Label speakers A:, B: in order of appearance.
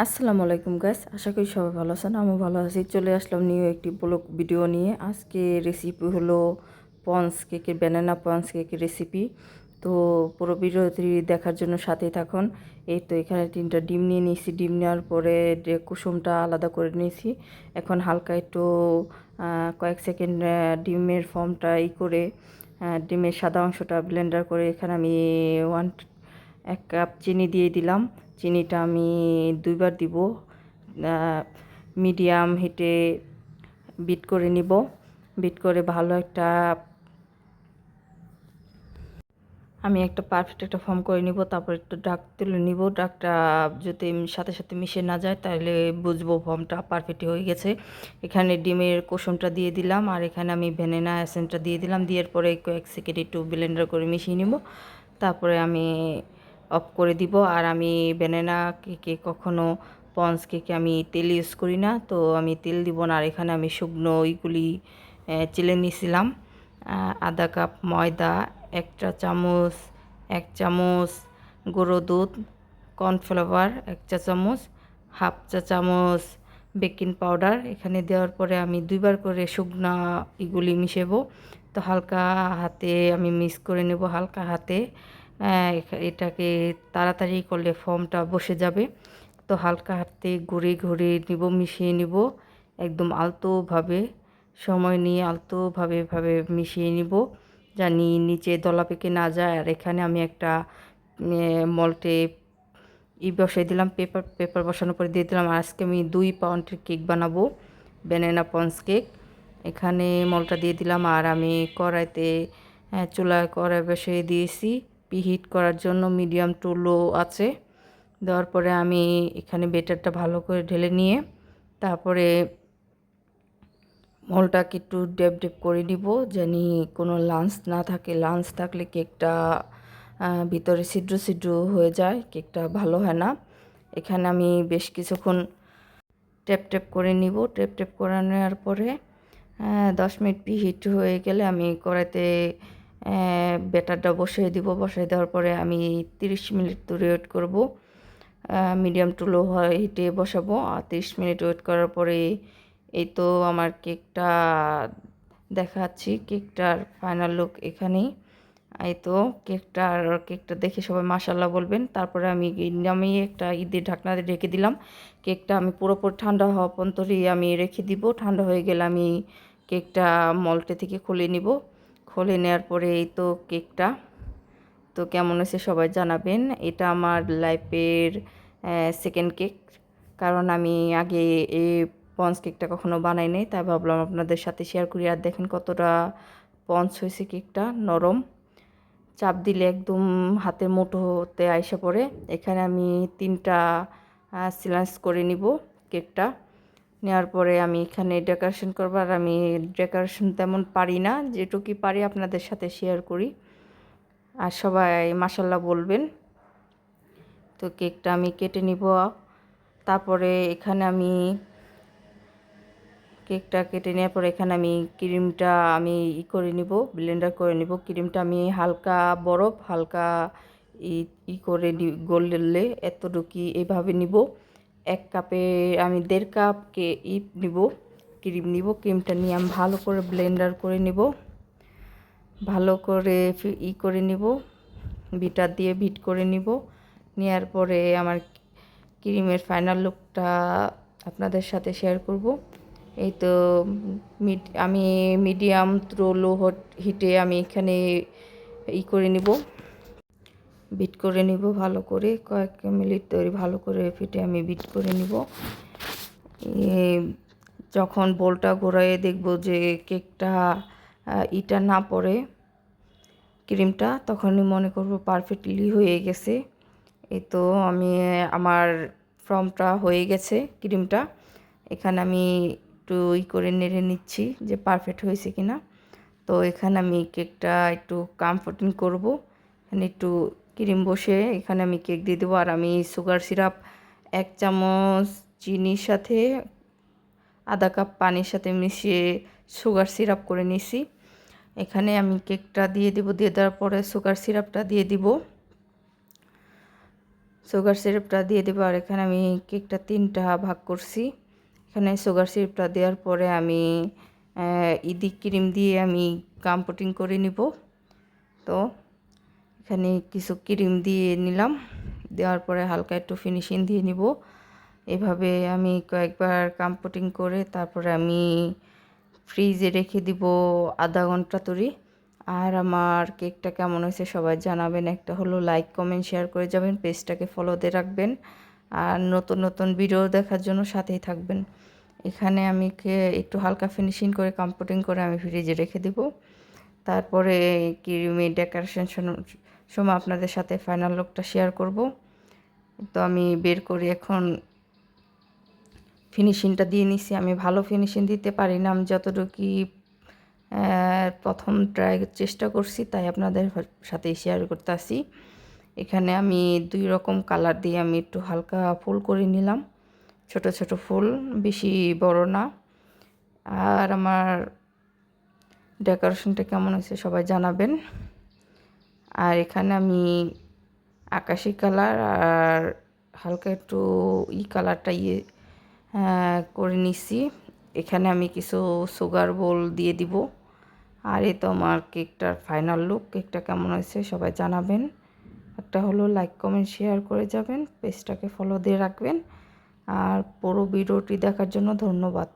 A: আসসালামু আলাইকুম গাইস আশা করি সবাই ভালো আছেন, আমিও ভালো আছি। চলে আসলাম নিউ একটি ব্লগ ভিডিও নিয়ে। আজকে রেসিপি হলো পন্স কেকের ব্যানানা পন্স কেকের রেসিপি তো পুরো ভিডিওটি দেখার জন্য সাথেই থাকুন। এই তো এখানে তিনটা ডিম নিয়ে নিয়েছি। ডিম নেওয়ার পরে কুসুমটা আলাদা করে নিয়েছি। এখন হালকা একটু কয়েক সেকেন্ড ডিমের ফর্মটা ই করে ডিমের সাদা অংশটা ব্লেন্ডার করে এখানে আমি ওয়ান এক কাপ চিনি দিয়ে দিলাম। চিনিটা আমি দুইবার দিব। মিডিয়াম হিটে বিট করে নিব। বিট করে ভালো একটা আমি একটা পারফেক্ট একটা ফর্ম করে নিব, তারপর একটু ডাক তুলে নিব। ডাকটা যদি সাথে সাথে মিশে না যায়, তাহলে বুঝব ফর্মটা পারফেক্ট হয়ে গেছে। এখানে ডিমের কুসুমটা দিয়ে দিলাম, আর এখানে আমি ভ্যানিলা এসেন্সটা দিয়ে দিলাম। দেওয়ার পরে কয়েক সেকেন্ড একটু ব্লেন্ডার করে মিশিয়ে নিব। তারপরে আমি অফ করে দিব। আর আমি ব্যানানা কেকে কখনো পন্স কেকে আমি তেল ইউজ করি না। তো আমি তেল দিব না। আর এখানে আমি শুকনো ওইগুলি চেলে নিয়েছিলাম আধা কাপ ময়দা একটা চামচ, এক চামচ গুঁড়ো দুধ কর্নফ্লাওয়ার এক চা চামচ হাফ চা চামচ বেকিং পাউডার এখানে দেওয়ার পরে আমি দুইবার করে শুকনা এগুলি মিশাবো। তো হালকা হাতে আমি মিক্স করে নেব হালকা হাতে। এটাকে তাড়াতাড়ি করলে ফর্মটা বসে যাবে। তো হালকা হাতে ঘুরে ঘুরে নিব মিশিয়ে নিব একদম আলতোভাবে সময় নিয়ে আলতোভাবে ভাবে মিশিয়ে নিব জানি নিচে দলা পেকে না যায়। আর এখানে আমি একটা মল্টে ই বসাই দিলাম পেপার পেপার বসানোর পরে দিয়ে দিলাম আজকে আমি দুই পাউন্ডের কেক বানাবো ব্যানানা পন্স কেক। এখানে মলটা দিয়ে দিলাম আর আমি কড়াইতে আহ, চুলায় কড়াই বসিয়ে দিয়েছি। পিহিট করার জন্য মিডিয়াম টু লো আছে। দেওয়ার পরে আমি এখানে বেটারটা ভালো করে ঢেলে নিয়ে তারপরে মলটাকে একটু ডেপ ডেপ করে নিব জানি কোনো লাঞ্চ না থাকে। লাঞ্চ থাকলে কেকটা ভিতরে ছিদ্র ছিদ্র হয়ে যায়, কেকটা ভালো হয় না। এখানে আমি বেশ কিছুক্ষণ ট্যাপ ট্যাপ করে নিব। ট্যাপ ট্যাপ করে নেওয়ার পরে দশ মিনিট হিট হয়ে গেলে আমি কড়াইতে ব্যাটারটা বসিয়ে দিব। বসিয়ে দেওয়ার পরে আমি তিরিশ মিনিট ধরে ওয়েট করব। মিডিয়াম টু লো হিটে বসাবো। আর তিরিশ মিনিট ওয়েট করার পরে এই তো আমার কেকটা দেখাচ্ছি। কেকটার ফাইনাল লুক এখানেই। এই তো কেকটা আর কেকটা দেখে সবাই মাসাল্লাহ বলবেন। তারপরে আমি আমি একটা ঈদের ঢাকনা দিয়ে দিলাম। কেকটা আমি পুরোপুরি ঠান্ডা হওয়া পর্যন্তই আমি রেখে দিব। ঠান্ডা হয়ে গেলে আমি কেকটা মলটে থেকে খুলে নিব। খুলে নেওয়ার পরে এই তো কেকটা। তো কেমন হয়েছে সবাই জানাবেন। এটা আমার লাইফের সেকেন্ড কেক কারণ আমি আগে এই পঞ্চ কেকটা কখনো বানাই নাই, তাই ভাবলাম আপনাদের সাথে শেয়ার করি। আর দেখেন কতটা পঞ্চ হয়েছে কেকটা, নরম। চাপ দিলে একদম হাতের মুঠোতে আইসা পড়ে। এখানে আমি তিনটা সিলান্স করে নিব কেকটা। নেওয়ার পরে আমি এখানে ডেকোরেশন করব আর আমি ডেকোরেশন তেমন পারি না, যেটুকুই পারি আপনাদের সাথে শেয়ার করি। আর সবাই মাসাল্লাহ বলবেন। তো কেকটা আমি কেটে নিব। তারপরে এখানে আমি কেকটা কেটে নেওয়ার পর এখানে আমি ক্রিমটা আমি ই করে নিব ব্লেন্ডার করে নিব। ক্রিমটা আমি হালকা বরফ, হালকা ই করে গললে এতটুকু এভাবে নিব। এক কাপে আমি দেড় কাপ কে ই নিব, ক্রিম নিব, ক্রিমটা নিয়ে আমি ভালো করে ব্লেন্ডার করে নিব, ভালো করে ই করে নিব, বিটার দিয়ে বিট করে নিব নেওয়ার পরে আমার ক্রিমের ফাইনাল লুকটা আপনাদের সাথে শেয়ার করব। এই তো আমি মিডিয়াম টু লো হিটে আমি এখানে ই করে নিব। বিট করে নিব ভালো করে। কয়েক মিনিট তৈরি ভালো করে ফিটে আমি বিট করে নিব। যখন বোলটা ঘোরায় দেখব যে কেকটা ইটা না পড়ে ক্রিমটা, তখনই মনে করব পারফেক্টলি হয়ে গেছে। এই তো আমি, আমার ফর্মটা হয়ে গেছে ক্রিমটা। এখানে আমি একটু ই করে নেড়ে নিচ্ছি যে পারফেক্ট হয়েছে কিনা। তো এখানে আমি কেকটা একটু কমফোর্টিং করব। এখানে একটু ক্রিম বসে এখানে আমি কেক দিয়ে দেবো। আর আমি সুগার সিরাপ, এক চামচ চিনির সাথে, আধা কাপ পানির সাথে মিশিয়ে সুগার সিরাপ করে নিছি এখানে আমি কেকটা দিয়ে দিব। দিয়ে দেওয়ার পরে সুগার সিরাপটা দিয়ে দিব। সুগার সিরাপটা দিয়ে দেবো। আর এখানে আমি কেকটা তিনটা ভাগ করছি। এখানে সুগার সিরাপটা দেওয়ার পরে আমি ইদি ক্রিম দিয়ে আমি কাম্পোটিং করে নিব। তো এখানে কিছু ক্রিম দিয়ে নিলাম। দেওয়ার পরে হালকা একটু ফিনিশিং দিয়ে নিব। এভাবে আমি কয়েকবার কাম্পোটিং করে তারপরে আমি ফ্রিজে রেখে দিব আধা ঘণ্টা তরি। আর আমার কেকটা কেমন হয়েছে সবাই জানাবেন। একটা হলো লাইক কমেন্ট শেয়ার করে যাবেন। পেজটাকে ফলো দিয়ে রাখবেন। আর নতুন নতুন ভিডিও দেখার জন্য সাথেই থাকবেন। এখানে আমি একটু হালকা ফিনিশিং করে কাম্পোটিং করে আমি ফ্রিজে রেখে দিব। তারপরে ক্রিমি ডেকোরেশন সময় আপনাদের সাথে ফাইনাল লুকটা শেয়ার করব। তো আমি বের করি এখন। ফিনিশিংটা দিয়ে নিছি। আমি ভালো ফিনিশিং দিতে পারি না। আমি যতটুকু প্রথম ট্রাই চেষ্টা করছি, তাই আপনাদের সাথে শেয়ার করতে আসি এখানে আমি দুই রকম কালার দিয়ে আমি একটু হালকা ফুল করে নিলাম। ছোট ছোট ফুল, বেশি বড় না। আর আমার ডেকোরেশনটা কেমন হয়েছে সবাই জানাবেন। আর এখানে আমি আকাশি কালার আর হালকা একটু ই কালারটা ইয়ে করে নিছি। এখানে আমি কিছু সুগার বোল দিয়ে দিব। আর এই তো আমার কেকটার ফাইনাল লুক কেকটা কেমন হয়েছে সবাই জানাবেন। একটা হলো লাইক কমেন্ট শেয়ার করে যাবেন। পেজটাকে ফলো দিয়ে রাখবেন। আর পুরো ভিডিওটি দেখার জন্য ধন্যবাদ।